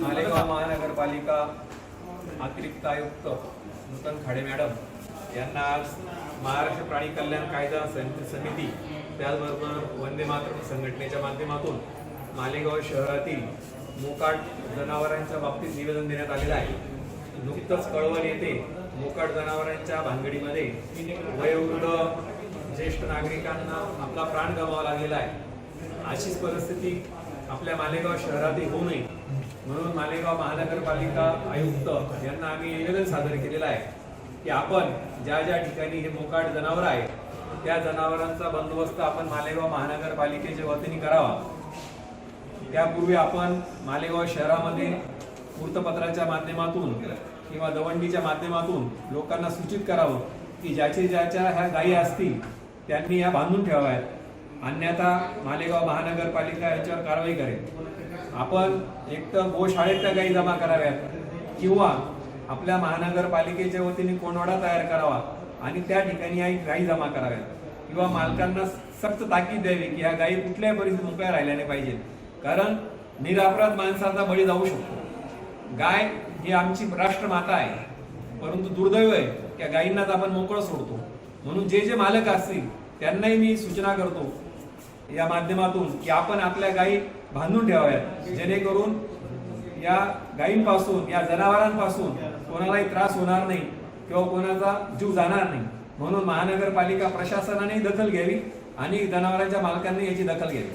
मालेगाव महानगरपालिका अतिरिक्त आयुक्त नूतन खाडे मॅडम यांना आज महाराष्ट्र प्राणी कल्याण कायदा समिती त्याचबरोबर वंदे मातरम संघटनेच्या माध्यमातून मालेगाव शहरातील मोकाट जनावरांच्या बाबतीत निवेदन देण्यात आलेलं आहे. नुकतंच कळवण येथे मोकाट जनावरांच्या भानगडीमध्ये वयोवृद्ध ज्येष्ठ नागरिकांना आपला प्राण गमावा लागलेला आहे. अशीच परिस्थिती आपल्या मालेगाव शहरातही होऊ नये. म्हणून मालेगाव महानगरपालिका आयुक्त यांना आम्ही निवेदन सादर केलेलं आहे की आपण ज्या ज्या ठिकाणी हे मोकाट जनावर आहे त्या जनावरांचा बंदोबस्त आपण मालेगाव महानगरपालिकेच्या वतीने करावा. त्यापूर्वी आपण मालेगाव शहरामध्ये वृत्तपत्राच्या माध्यमातून किंवा दवंडीच्या माध्यमातून लोकांना सूचित करावं की ज्याचे ज्याच्या ह्या गायी असतील त्यांनी या बांधून ठेवाव्यात. अन्यथा मालेगाव महानगरपालिका याच्यावर कारवाई करेल. आपण एक तर गोशाळेत गाई जमा कराव्यात किंवा आपल्या महानगरपालिकेच्या वतीने कोंडवाडा तयार करावा आणि त्या ठिकाणी या गायी जमा कराव्यात. किंवा मालकांना सक्त ताकीद द्यावी की ह्या गायी कुठल्याही परिस्थितीत मोकळ्या राहिल्या नाही पाहिजेत. कारण निरापराध माणसाचा बळी जाऊ शकतो. गाय ही आमची राष्ट्रमाता आहे. परंतु दुर्दैव आहे त्या गायींनाच आपण मोकळं सोडतो. म्हणून जे जे मालक असतील त्यांनाही मी सूचना करतो या माध्यमातून की आपण आपल्या गायी बांधून ठेवाव्यात. जेणेकरून या गायींपासून या जनावरांपासून कोणालाही त्रास होणार नाही किंवा कोणाचा जीव जाणार नाही. म्हणून महानगरपालिका प्रशासनाने दखल घ्यावी आणि जनावरांच्या मालकांनी याची दखल घ्यावी.